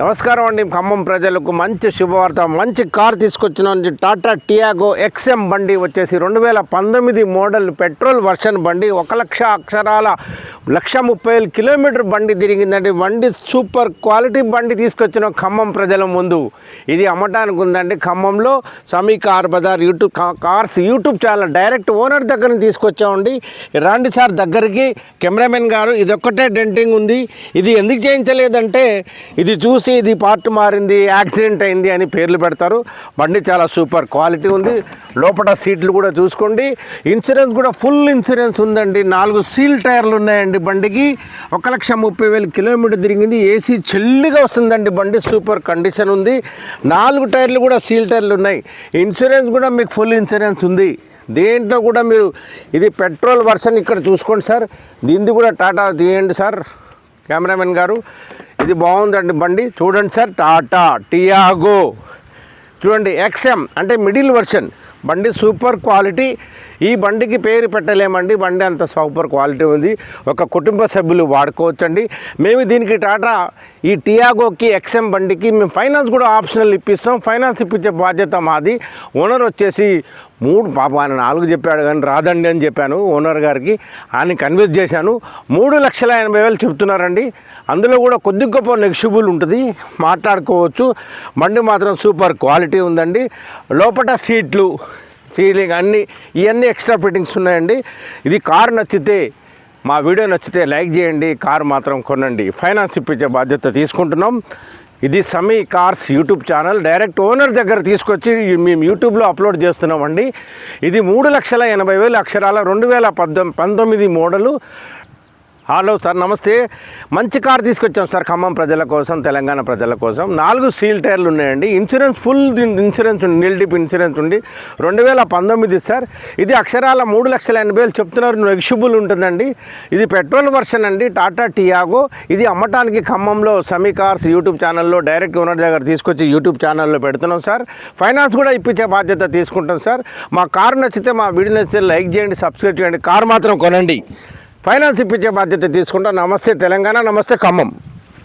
నమస్కారం అండి. ఖమ్మం ప్రజలకు మంచి శుభవార్త మంచి కార్ తీసుకొచ్చిన టాటా టియాగో ఎక్స్ఎం బండి వచ్చేసి రెండు వేల పంతొమ్మిది మోడల్ పెట్రోల్ వర్షన్ బండి. ఒక లక్ష అక్షరాల లక్ష ముప్పై వేలు కిలోమీటర్ బండి తిరిగిందండి. బండి సూపర్ క్వాలిటీ బండి తీసుకొచ్చిన ఖమ్మం ప్రజల ముందు. ఇది అమ్మటానికి ఉందండి ఖమ్మంలో Sami car bazaar YouTube cars YouTube channel direct owner దగ్గర నుంచి తీసుకొచ్చామండి. రాండి సార్ దగ్గరికి. కెమెరామెన్ గారు ఇది ఒక్కటే డెంటింగ్ ఉంది. ఇది ఎందుకు చేయించలేదంటే ఇది చూసి ఇది పార్ట్ మారింది యాక్సిడెంట్ అయింది అని పేర్లు పెడతారు. బండి చాలా సూపర్ క్వాలిటీ ఉంది. లోపల సీట్లు కూడా చూసుకోండి. ఇన్సూరెన్స్ కూడా ఫుల్ ఇన్సూరెన్స్ ఉందండి. నాలుగు సీల్ టైర్లు ఉన్నాయండి బండికి. ఒక లక్ష ముప్పై వేల కిలోమీటర్ తిరిగింది. ఏసీ చెల్లిగా వస్తుందండి బండి. సూపర్ కండిషన్ ఉంది. నాలుగు టైర్లు కూడా సీల్ టైర్లు ఉన్నాయి. ఇన్సూరెన్స్ కూడా మీకు ఫుల్ ఇన్సూరెన్స్ ఉంది. దేంట్లో కూడా మీరు ఇది పెట్రోల్ వర్షన్ ఇక్కడ చూసుకోండి సార్. దీన్ని కూడా టాటా తీయండి సార్. కెమెరామెన్ గారు ఇది బాగుందండి బండి. చూడండి సార్ టాటా టియాగో. చూడండి ఎక్స్ఎం అంటే మిడిల్ వర్షన్. బండి సూపర్ క్వాలిటీ. ఈ బండికి పేరు పెట్టలేమండి. బండి అంత సూపర్ క్వాలిటీ ఉంది. ఒక కుటుంబ సభ్యులు వాడుకోవచ్చండి. మేము దీనికి టాటా ఈ టియాగోకి ఎక్స్ఎం బండికి మేము ఫైనాన్స్ కూడా ఆప్షనల్ ఇప్పిస్తాం. ఫైనాన్స్ ఇప్పించే బాధ్యత మాది. ఓనర్ వచ్చేసి మూడు పాప ఆయన నాలుగు చెప్పాడు కానీ రాదండి అని చెప్పాను ఓనర్ గారికి. ఆయన కన్విన్స్ చేశాను. మూడు లక్షల ఎనభై వేలు చెప్తున్నారండి. అందులో కూడా కొద్ది గొప్ప నెగిషిబుల్ ఉంటుంది. మాట్లాడుకోవచ్చు. బండి మాత్రం సూపర్ క్వాలిటీ ఉందండి. లోపల సీట్లు సీలింగ్ అన్నీ ఇవన్నీ ఎక్స్ట్రా ఫిట్టింగ్స్ ఉన్నాయండి. ఇది కారు నచ్చితే మా వీడియో నచ్చితే లైక్ చేయండి. కారు మాత్రం కొనండి. ఫైనాన్స్ ఇప్పించే బాధ్యత తీసుకుంటున్నాం. ఇది Sami cars YouTube channel. Direct owner దగ్గర తీసుకొచ్చి మేము యూట్యూబ్లో అప్లోడ్ చేస్తున్నామండి. ఇది మూడు లక్షల ఎనభై వేల అక్షరాల రెండు వేల పద్దెం పంతొమ్మిది మోడలు. హలో సార్ నమస్తే. మంచి కార్ తీసుకొచ్చాం సార్ ఖమ్మం ప్రజల కోసం తెలంగాణ ప్రజల కోసం. నాలుగు సీల్ టైర్లు ఉన్నాయండి. ఇన్సూరెన్స్ ఫుల్ ఇన్సూరెన్స్ ఉంది నిల్డిప్ ఇన్సూరెన్స్ ఉంది. రెండు వేల పంతొమ్మిది సార్. ఇది అక్షరాల మూడు లక్షల ఎనభై వేలు చెప్తున్నారు. నెగిషిబుల్ ఉంటుందండి. ఇది పెట్రోల్ వర్షన్ అండి. టాటా టియాగో. ఇది అమ్మటానికి ఖమ్మంలో సమీ కార్స్ యూట్యూబ్ ఛానల్లో డైరెక్ట్ ఓనర్ దగ్గర తీసుకొచ్చి యూట్యూబ్ ఛానల్లో పెడుతున్నాం సార్. ఫైనాన్స్ కూడా ఇప్పించే బాధ్యత తీసుకుంటాం సార్. మా కారు నచ్చితే మా వీడియో నచ్చితే లైక్ చేయండి సబ్స్క్రైబ్ చేయండి. కారు మాత్రం కొనండి. ఫైనాన్స్ ఇప్పించే బాధ్యత తీసుకుంటాం. నమస్తే తెలంగాణ నమస్తే ఖమ్మం.